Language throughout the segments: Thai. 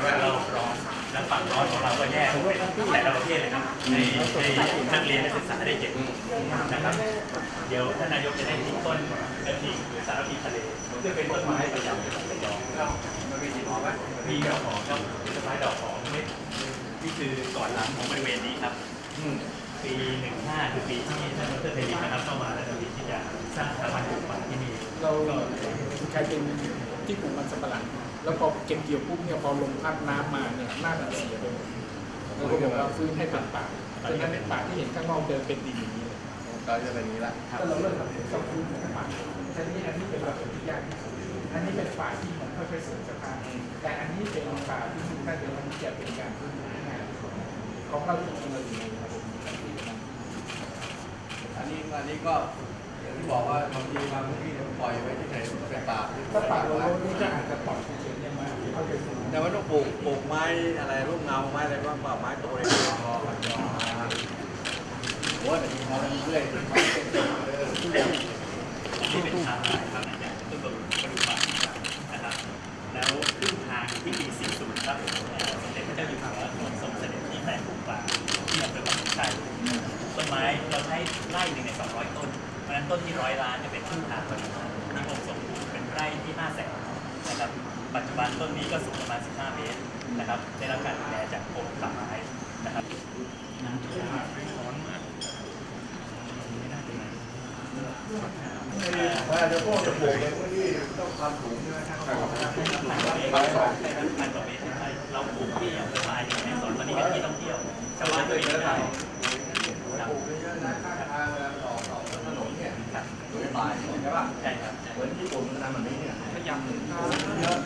ช่ไหมเราร้อนแล้วฝั่งร้อนของเราก็แยกเป็นแต่ละประเทศเลยนะให้ให้นักเรียนนักศึกษาได้เห็นนะครับ เดี๋ยวท่านนายกจะได้ทิ้งต้นกระถิ่งหรือสารพีทะเลซึ่งเป็นต้นไม้ประจำจังหวัดระยองมันมีกี่หอไหมมีดอกหอมครับเป็นต้นไม้ดอกหอมนี่นี่คือก่อนหลังของบริเวณนี้ครับอืมปี15คือปีที่ท่านดรเทลินนะครับเข้ามาแล้วก็มีที่จะสร้างสถาบันปลูกฝังที่นี่เราใช้เป็นที่ปลูกมันสำปะหลัง แล้วพอเก็บเกี่ยวปุ๊บเนี่ยพอลมพัดน้ำมาเนี่ยหน้ามันเสียไปหมดเราก็บอกว่าฟื้นให้เป็นป่าดังนั้นในป่าที่เห็นข้างนอกเดินเป็นดินอย่างนี้เลยก็จะเป็นอย่างนี้ละถ้าเราเริ่มทำเป็นต้องฟื้นเป็นป่าทีนี้อันนี้เป็นระบบที่ยากที่สุดอันนี้เป็นป่าที่มันค่อยๆเสริมสภาพแต่อันนี้เป็นป่าที่ทุกท่านเดี๋ยวมันจะเป็นการฟื้นฟูที่ง่ายที่สุดของเราจริงๆเราอยู่ในระบบที่มันอันนี้อันนี้ก็อย่าง ที่บอกว่าบางทีบางที่เนี่ยปล่อยไว้ที่ไหนเป็นป่าถ้าป่าเรานี่ก็อาจจะปล่อยเฉยๆเนี่ยมาเขาจะฟื้นแต่ว่าต้องปลูกปลูกไม้อะไรร่มเงาไม้อะไรบ้างเปล่าไม้โตเลยพอมันยอมมาโอ้ยแต่ทีเราเรื่อยๆไปเป็นเออนี่เป็นทางลายครับอย่างต้นกระดูกกระดูกปากนะครับแล้วครึ่งทางที่ปี40ครับเอ่อสมเด็จพระเจ้าอยู่หัวทรงทรงเสด็จที่แปลงปลูกป่าที่อำเภอปักธงชัยต้นไม้เราใช้ไร่หนึ่งใน200 ต้น เพราะฉะนั้นต้นที่ร้อยล้านจะเป็นครึ่งทางพอดีที่ผมสมบูรณ์เป็นไร่ที่5แสนนะครับปัจจุบันต้นนี้ก็สูงประมาณ 15 เมตรนะครับได้รับการดูแลจากกรมป่าไม้นะครับน้ำท่วมร้อนมากไม่น่าจะมาว่าจะพวกจะปลูกเลยพวกนี้ต้องความสูงใช่ไหมครับพันกว่าเมตรพันกว่าเมตรใช่เราปลูกที่อำเภอปลายในสอนตอนนี้เป็นที่ท่องเที่ยวชาวบ้านก็มีได้ปลูกเยอะๆนะข้างทางเวลาต่อต่อถนนเนี่ย ครับดูได้ตายใช่ป่ะใช่ครับเหมือนญี่ปุ่นมันทำแบบนี้เนี่ยพยายามเยอะ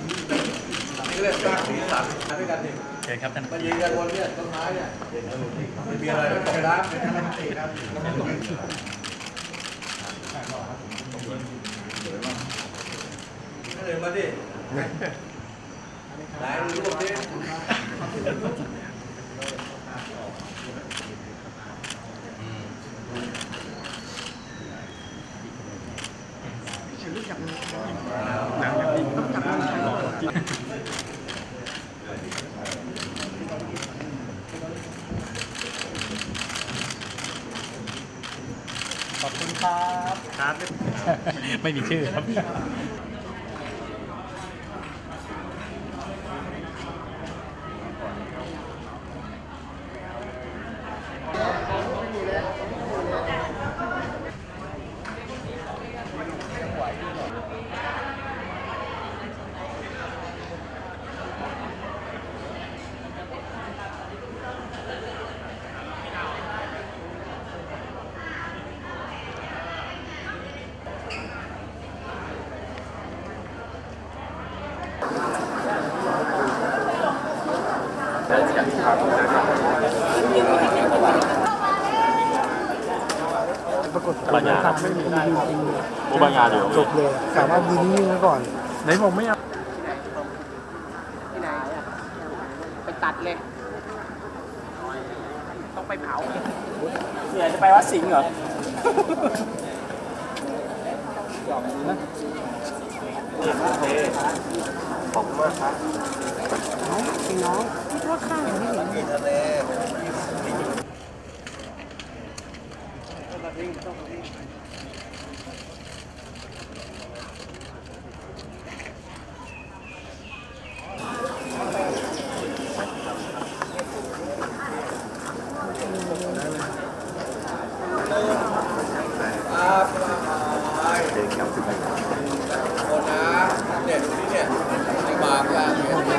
นี่เรียกสร้างสีสันด้วยกันดิเชิญครับท่านมายืนกันบนเนี่ยต้นไม้เนี่ยไม่มีอะไรไม่ตกน้ำเป็นธรรมติครับก็เลยมาดิไหนรูปดิ คุณครับ ครับ ไม่มีชื่อครับ ปรากฏปัญญาทำไม่มีได้จริงโอบางาเดี๋ยวจบเลยสามารถยืนนิ่งๆไว้ก่อนไหนผมไม่เอาที่ไหนอะไปตัดเลยต้องไปเผาเสียจะไปวัดสิงห์เหรอครับเด็กครับคนนะเนี่ยตรงนี้เนี่ยในบางอย่างเนี่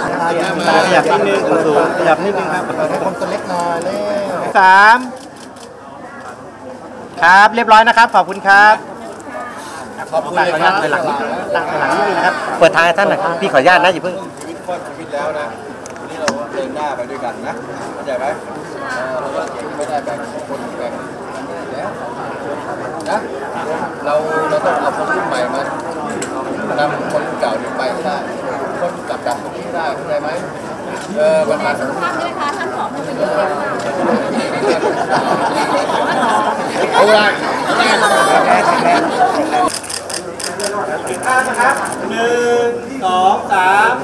ย ขยับนิดนึงสูงขยับนิดนึงครับคนตัวเล็กหน่อยเร็วสามครับเรียบร้อยนะครับ ขอบคุณครับขอบคุณเลยครับไปหลังหลังหลังนิดนะครับ เปิดทางให้ท่านหน่อยครับพี่ขออนุญาตนะอย่าเพิ่งชีวิตก็ชีวิตแล้วนะวันนี้เราเดินหน้าไปด้วยกันนะเข้าใจไหมเออเราก็ไม่ได้แบ่งคนแบ่งแล้วนะเราเราต้องเอาคนรุ่นใหม่มานำคนรุ่นเก่าเนี่ยไปได้ คนกับดักตรงนี้ให้ได้เข้าใจไหมเออประมาณท่านด้วยค่ะท่านผอเอาละเอาละข้ามนะครับหนึ่งสองสาม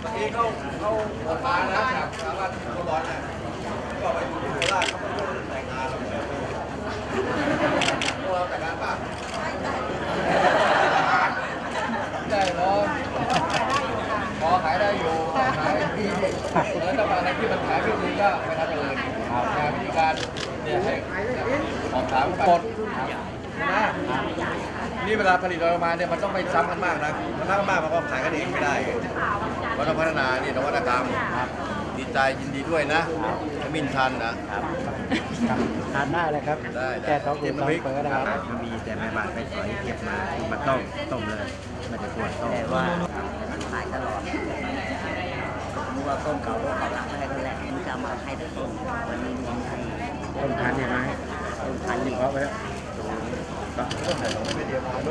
เมื่อกี้เข้าเข้าโรงพยาบาลนะครับสามารถคนร้อนเนี่ยก็ไปอยู่ที่โคราชเขาไม่ได้แต่งงานเราเลยพวกเราแต่งงานป่ะได้เนาะพอขายได้อยู่ขายดี แล้วถ้าอะไรที่มันขายไม่ดีก็ไปทำอย่างอื่นงานวิธีการเนี่ยให้สอบถามกดนะนี่เวลาผลิตออกมาเนี่ยมันต้องไม่ซ้ำกันมากนะมันซ้ำกันมากมันก็ขายกันเองไม่ได้วัฒนพัฒนานี่นวัตกรรมดีใจยินดีด้วยนะมินทันนะทานได้เลยครับได้ได้แก้ท้องอืดท้องเย็นเฟ้อน้ำพริกนะครับ มีแต่แม่บ้านไปสอยเก็บมามาต้มต้มเลยไมันจะควรต้มแต่ว่าขายตลอดรู้ ว่าต้มเก่าต้นเก่าหลังอะไรนั่นแหละมันจะมาให้ได้ต้นวันนี้มีให้ต้มพันยังไหมต้มพันยิ่งเพราะไปแล้ว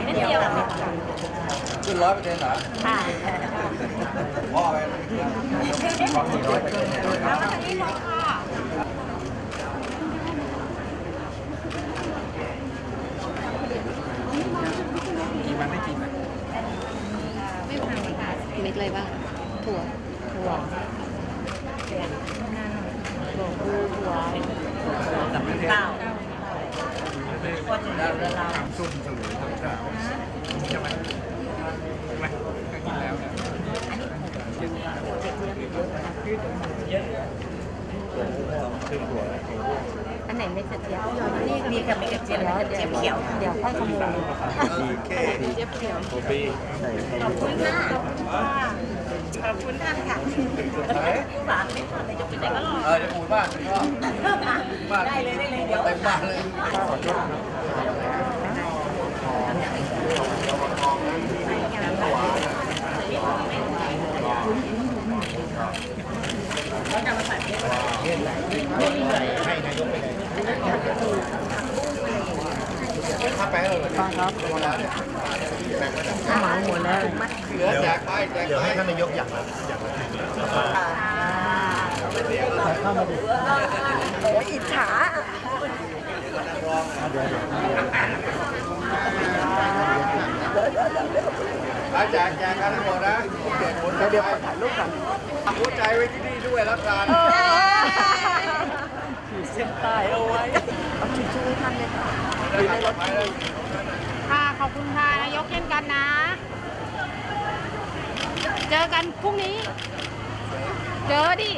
ไม่เดียวกันเลยขึ้นร้อยเปอร์เซ็นต์เหรอค่ะพ่อไปกี่วันได้กี่วัน เม็ดอะไรบ้างถั่วถั่วถั่วถั่ว กับเปล่าทำส้มสมุนทำข้าวใช่ไหมใช่ไหมก็กินแล้วเนี่ยอันไหนไม่กระเจี๊ยบนี่มีกับไม่กระเจี๊ยบกระเจี๊ยบเขียวเดี๋ยวค่อยขโมยดีเคเจี๊ยบเขียวโอปีขอบคุณค่ะ ขอบคุณท่านค่ะหวานไม่ทอดเลยยกไปไหนก็รอเออจะปูดบ้านก็บ้านได้เลยได้เลยเดี๋ยวเต็มบ้านเลยถ้าไปให้เราเลยครับเวลาเนี่ยห มาหมดแล้วเหลือแจกไปเดี๋ยวให้ท่านนายกอย่างละอย่างละโอ้ยอิจฉาไปแจกแจกกันทั้งหมดนะเด็กเดียวถ่ายรูปกันหัวใจไว้ที่นี่ด้วยแล้วกันเส้นตายเอาไว้เอาชชู่ให้ท่านเลยค่ะไปเลยค่ะขอบคุณค่ะนายกเช่นกันนะ เจอกันพรุ่งนี้ เจอดิ